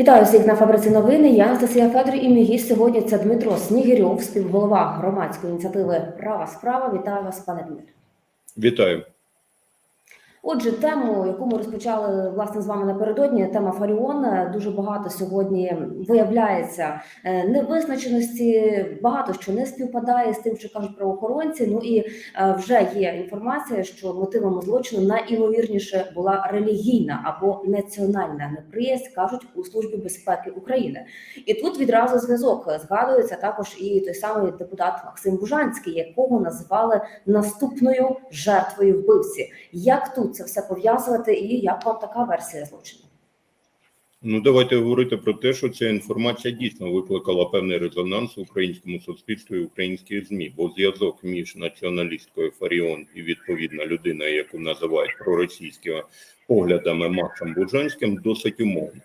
Вітаю всіх на фабриці новини. Я Анастасія Федор і мій гість сьогодні це Дмитро Снігирьов, співголова громадської ініціативи Права справа. Вітаю вас, пане Дмитро. Вітаю. Отже, тему, яку ми розпочали власне з вами напередодні, тема Фаріон. Дуже багато сьогодні виявляється е, невизначеності. Багато що не співпадає з тим, що кажуть правоохоронці. Ну і е, вже є інформація, що мотивом злочину найімовірніше була релігійна або національна неприязнь, кажуть у службі безпеки України. І тут відразу зв'язок згадується також і той самий депутат Максим Бужанський, якого називали наступною жертвою вбивці. Як тут це все пов'язувати, і як вам така версія злочину? Ну давайте говорити про те, що ця інформація дійсно викликала певний резонанс в українському суспільстві і українських змі, бо зв'язок між націоналісткою Фаріон і відповідна людина, яку називають проросійськими поглядами Максом Бужанським, досить умовний.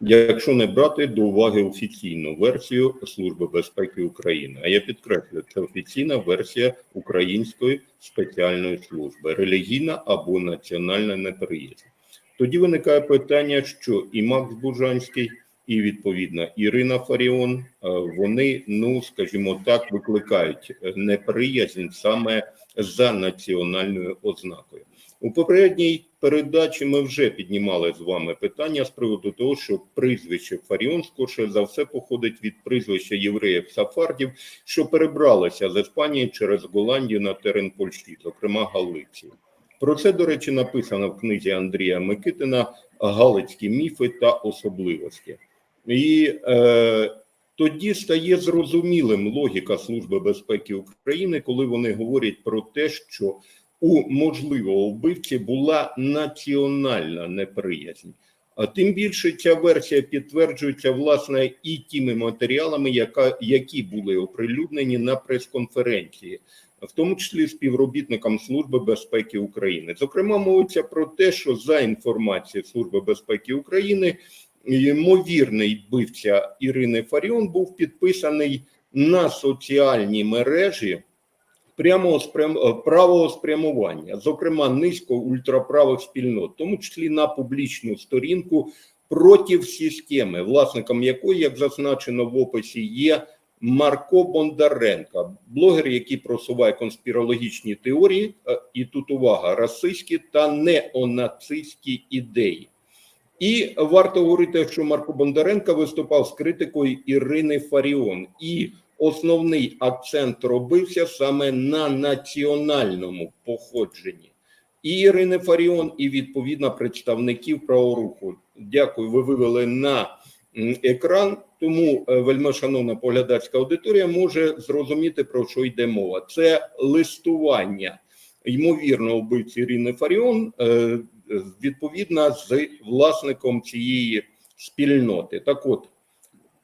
Якщо не брати до уваги офіційну версію Служби безпеки України, а я підкреслю, це офіційна версія української спеціальної служби, релігійна або національна неприязнь. Тоді виникає питання, що і Макс Бужанський, і відповідно Ірина Фаріон, е, вони, ну скажімо так, викликають неприязнь саме за національною ознакою. У попередній передачі ми вже піднімали з вами питання з приводу того, що прізвище Фаріон скорше за все походить від прізвища євреїв Сафардів, що перебралися з Іспанії через Голландію на терен Польщі, зокрема Галицію. Про це, до речі, написано в книзі Андрія Микитина Галицькі міфи та особливості. І е, тоді стає зрозумілим логіка Служби безпеки України, коли вони говорять про те, що у можливого вбивці була національна неприязнь. А тим більше ця версія підтверджується власне і тими матеріалами, яка, які були оприлюднені на прес-конференції, в тому числі співробітникам Служби безпеки України. Зокрема, мовиться про те, що за інформацією Служби безпеки України, ймовірний вбивця Ірини Фаріон був підписаний на соціальній мережі прямого спрям... е, правого спрямування, зокрема низько ультраправих спільнот, в тому числі на публічну сторінку проти системи, власником якої, як зазначено в описі, є Марко Бондаренко, блогер, який просуває конспірологічні теорії, е, і тут увага, расистські та неонацистські ідеї. І варто говорити, що Марко Бондаренко виступав з критикою Ірини Фаріон, і основний акцент робився саме на національному походженні. І Ірини Фаріон, і відповідно представників праворуху. Дякую, ви вивели на екран. Тому е, вельмишановна поглядацька аудиторія може зрозуміти про що йде мова. Це листування ймовірно вбивці Ірини Фаріон е, відповідно з власником цієї спільноти. Так от.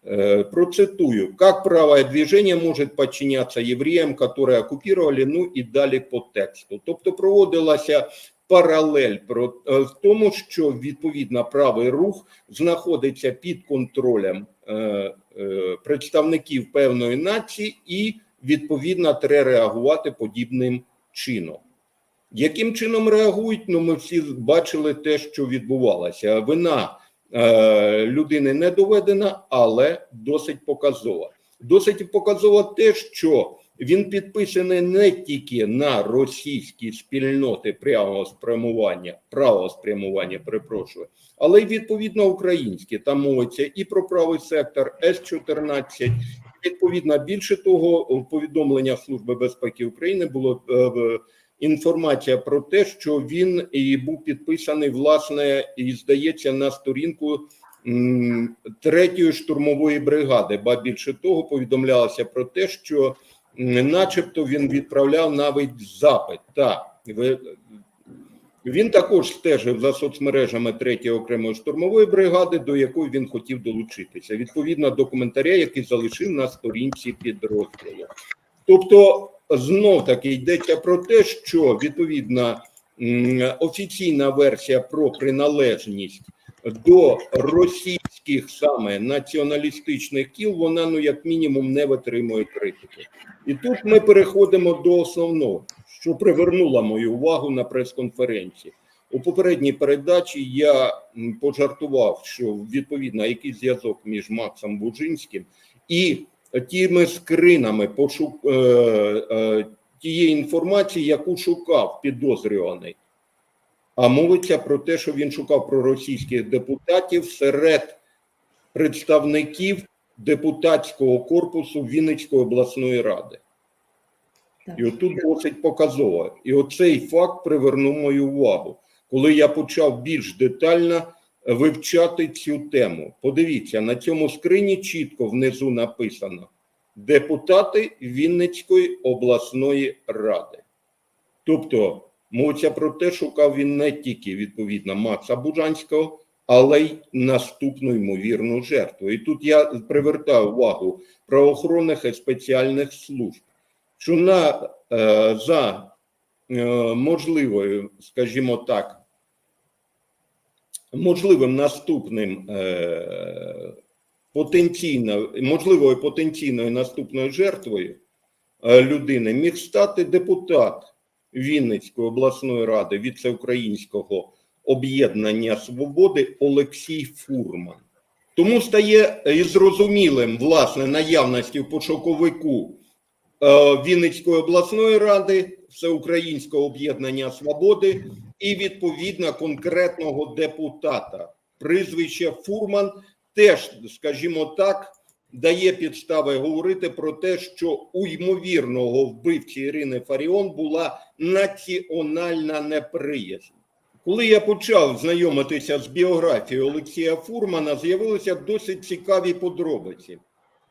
Э, Процитую. Как правое движение может подчиняться євреям, которые оккупировали, ну і далі по тексту. Тобто проводилася паралель про е, в тому, що відповідно правий рух знаходиться під контролем е, е, представників певної нації, і відповідно треба реагувати подібним чином. Яким чином реагують? Ну, ми всі бачили те, що відбувалося. Вина людини не доведена, але досить показова. Досить показово те, що він підписаний не тільки на російські спільноти прямого спрямування, правого спрямування, перепрошую, але й відповідно українські. Там мовиться і про правий сектор С-14. Відповідно, більше того, у повідомленнях Служби безпеки України було е, інформація про те, що він і був підписаний, власне, і здається, на сторінку третьої штурмової бригади. Ба більше того, повідомлялося про те, що начебто він відправляв навіть запит. Так, він також стежив за соцмережами третьої окремої штурмової бригади, до якої він хотів долучитися, відповідно до коментаря, який залишив на сторінці підрозділу. Тобто, знов таки йдеться про те, що відповідна офіційна версія про приналежність до російських саме націоналістичних кіл, вона ну як мінімум не витримує критики. І тут ми переходимо до основного, що привернуло мою увагу на прес-конференції. У попередній передачі я пожартував, що відповідно який зв'язок між Максом Бужинським і тими скринами пошук е, е, тієї інформації, яку шукав підозрюваний. А мовиться про те, що він шукав проросійських депутатів серед представників депутатського корпусу Вінницької обласної ради. Так. І отут досить показово. І оцей факт привернув мою увагу, коли я почав більш детально вивчати цю тему. Подивіться, на цьому скрині чітко внизу написано депутати Вінницької обласної ради. Тобто, мовиться про те, шукав він не тільки відповідно Макса Буджанського, але й наступну ймовірну жертву. І тут я привертаю увагу правоохоронних і спеціальних служб, що на, е, за е, можливою, скажімо так, можливим наступним е, потенційно, можливою потенційною наступною жертвою е, людини міг стати депутат Вінницької обласної ради від всеукраїнського об'єднання свободи Олексій Фурман. Тому стає і зрозумілим власне наявності в пошуковику е, Вінницької обласної ради, Всеукраїнського об'єднання свободи і відповідно конкретного депутата. Прізвище Фурман теж, скажімо так, дає підстави говорити про те, що у ймовірного вбивці Ірини Фаріон була національна неприязнь. Коли я почав знайомитися з біографією Олексія Фурмана, з'явилися досить цікаві подробиці.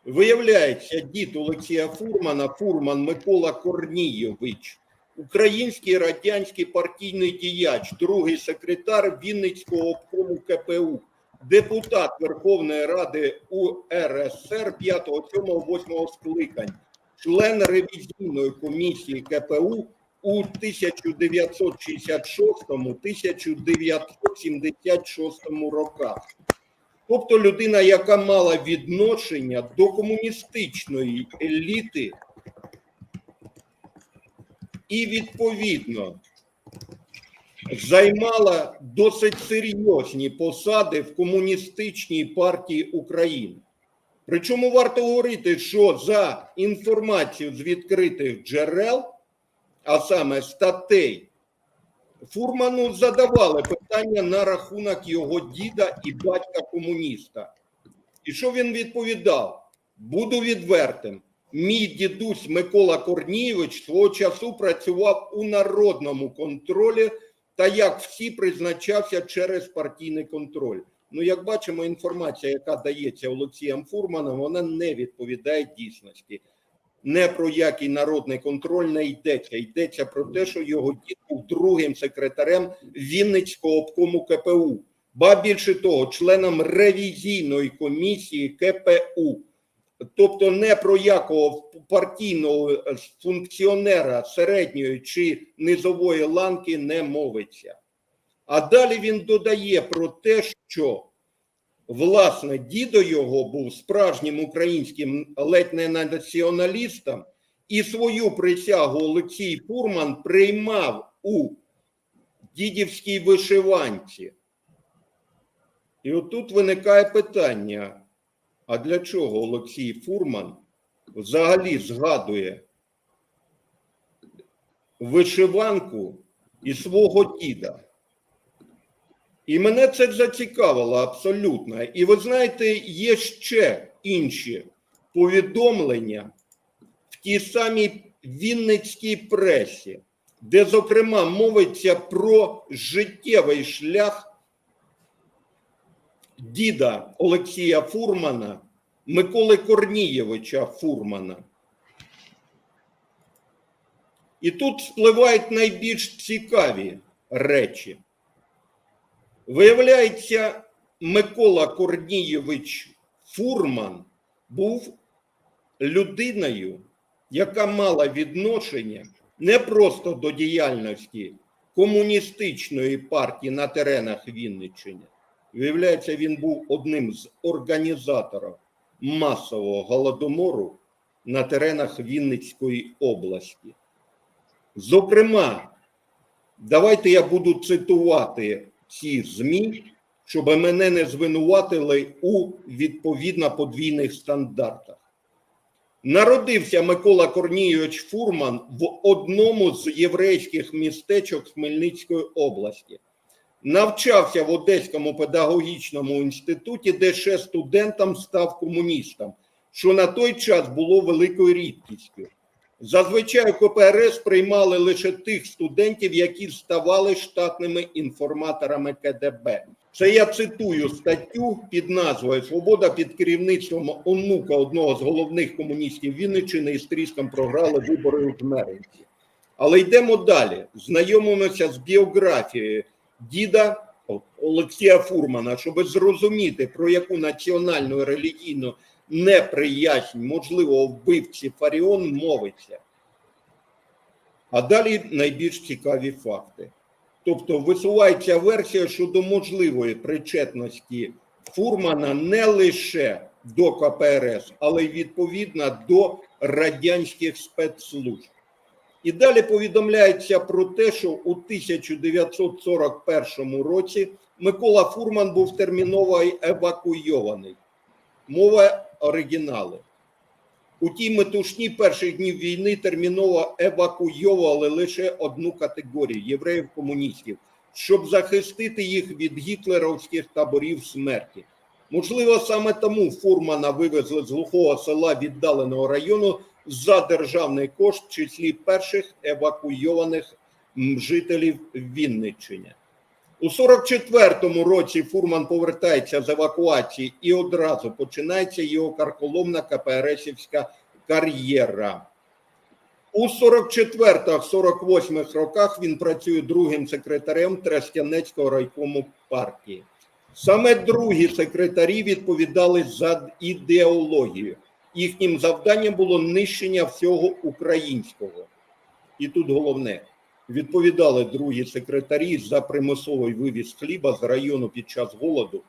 Виявляється, дід Олексія Фурмана, Фурман Микола Корнійович, український радянський партійний діяч, другий секретар Вінницького обкому КПУ, депутат Верховної Ради УРСР 5, 7, 8 скликань, член ревізійної комісії КПУ у 1966-1976 роках. Тобто людина, яка мала відношення до комуністичної еліти, і відповідно займала досить серйозні посади в комуністичній партії України. Причому варто говорити, що за інформацією з відкритих джерел, а саме статей, Фурману задавали питання на рахунок його діда і батька комуніста. І що він відповідав? Буду відвертим. Мій дідусь Микола Корнієвич свого часу працював у народному контролі та як всі призначався через партійний контроль. Ну, як бачимо, інформація, яка дається Олексієм Фурманом, вона не відповідає дійсності. Не про який народний контроль не йдеться. Йдеться про те, що його дід був другим секретарем Вінницького обкому КПУ, ба більше того, членом ревізійної комісії КПУ. Тобто не про якого партійного функціонера середньої чи низової ланки не мовиться. А далі він додає про те, що власне дідо його був справжнім українським ледь не націоналістом, і свою присягу Олексій Фурман приймав у дідівській вишиванці. І отут виникає питання: а для чого Олексій Фурман взагалі згадує вишиванку і свого діда? І мене це зацікавило абсолютно. І ви знаєте, є ще інші повідомлення в тій самій Вінницькій пресі, де, зокрема, мовиться про життєвий шлях діда Олексія Фурмана, Миколи Корнієвича Фурмана. І тут спливають найбільш цікаві речі. Виявляється, Микола Корнієвич Фурман був людиною, яка мала відношення не просто до діяльності комуністичної партії на теренах Вінниччини. Виявляється, він був одним з організаторів масового голодомору на теренах Вінницької області. Зокрема, Давайте я буду цитувати ці ЗМІ, щоб мене не звинуватили у відповідно подвійних стандартах. Народився Микола Корнійович Фурман в одному з єврейських містечок Хмельницької області. Навчався в Одеському педагогічному інституті, де ще студентом став комуністом, що на той час було великою рідкістю. Зазвичай КПРС приймали лише тих студентів, які ставали штатними інформаторами КДБ. Це я цитую статтю під назвою Свобода під керівництвом онука одного з головних комуністів Вінниччини і з тріском програли вибори у Жмеринці. Але йдемо далі. Знайомимося з біографією діда Олексія Фурмана, щоб зрозуміти, про яку національну релігійну неприязнь можливо вбивці Фаріон мовиться. А далі найбільш цікаві факти. Тобто висувається версія щодо можливої причетності Фурмана не лише до КПРС, але й відповідно до радянських спецслужб. І далі повідомляється про те, що у 1941 році Микола Фурман був терміново евакуйований. Мова оригіналу. У тій метушні перших днів війни терміново евакуйовували лише одну категорію євреїв-комуністів, щоб захистити їх від гітлерівських таборів смерті. Можливо, саме тому Фурмана вивезли з глухого села віддаленого району за державний кошт в числі перших евакуйованих жителів Вінниччини. У 44-му році Фурман повертається з евакуації і одразу починається його карколомна КПРСівська кар'єра. У 44-48 роках він працює другим секретарем Тростянецького райкому партії. Саме другі секретарі відповідали за ідеологію. Їхнім завданням було нищення всього українського. І тут головне відповідали другі секретарі за примусовий вивіз хліба з району під час голоду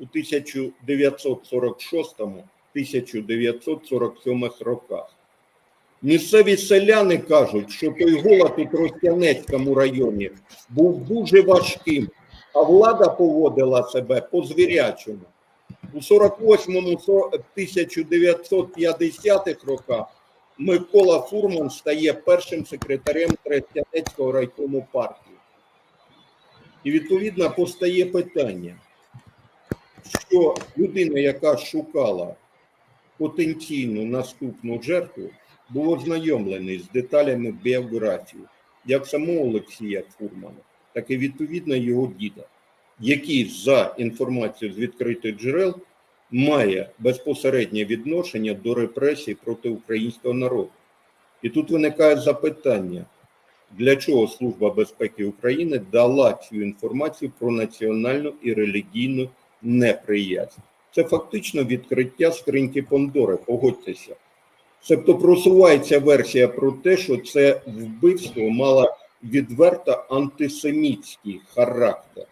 у 1946-1947 роках. Місцеві селяни кажуть, що той голод у Тростянецькому районі був дуже важким, а влада поводила себе по-звірячому. У 48-му 1950-х роках Микола Фурман стає першим секретарем Тростянецького райкому партії. І відповідно постає питання, що людина, яка шукала потенційну наступну жертву, був ознайомлений з деталями біографії як самого Олексія Фурмана, так і відповідно його діда, який за інформацією з відкритих джерел має безпосереднє відношення до репресій проти українського народу. І тут виникає запитання, для чого Служба безпеки України дала цю інформацію про національну і релігійну неприязнь. Це фактично відкриття скриньки Пондори, погодьтеся. Себто просувається версія про те, що це вбивство мало відверто антисемітський характер.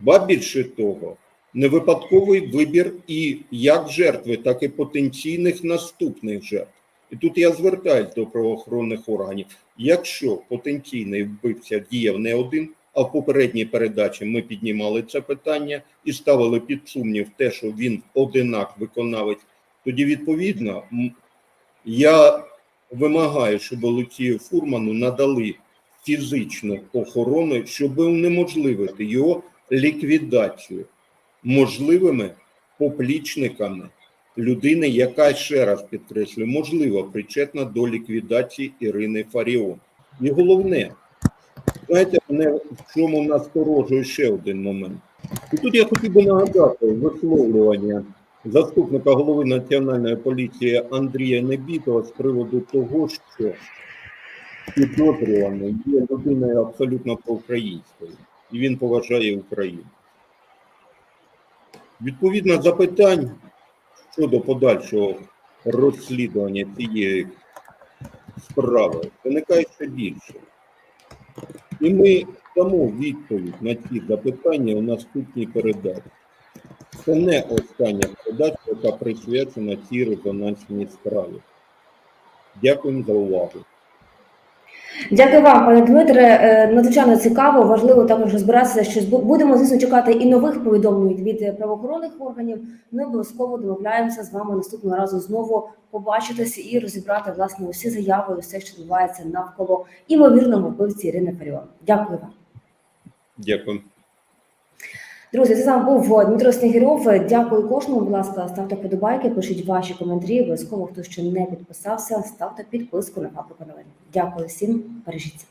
Ба більше того, не випадковий вибір і як жертви, так і потенційних наступних жертв. І тут я звертаюся до правоохоронних органів. Якщо потенційний вбивця діяв не один, а в попередній передачі ми піднімали це питання і ставили під сумнів те, що він одинак виконавець, тоді відповідно я вимагаю, щоб Олексію Фурману надали фізичну охорону, щоб унеможливити його ліквідацію можливими поплічниками людини, яка ще раз підкреслюю, можливо, причетна до ліквідації Ірини Фаріон. І головне, знаєте, мене в чому насторожує ще один момент. І тут я хотів би нагадати висловлювання заступника голови національної поліції Андрія Небітова з приводу того, що підозрюваний є людиною абсолютно проукраїнською, і він поважає Україну. Відповідно запитань щодо подальшого розслідування цієї справи виникає ще більше. І ми дамо відповідь на ці запитання у наступній передачі. Це не остання передача, яка присвячена цій резонансній справі. Дякую за увагу. Дякую вам, пане Дмитре. Е, Надзвичайно цікаво, важливо також розбиратися, що будемо звісно чекати і нових повідомлень від правоохоронних органів. Ми обов'язково домовляємося з вами наступного разу знову побачитися і розібрати власне усі заяви, і все, що відбувається навколо імовірного вбивці Ірини Фаріон. Дякую вам. Дякую. Друзі, це сам був Дмитро Снігирьов. Дякую кожному. Будь ласка, ставте подобайки, пишіть ваші коментарі. Обов'язково, хто ще не підписався, ставте підписку на фабрику новин. Дякую всім, бережіться.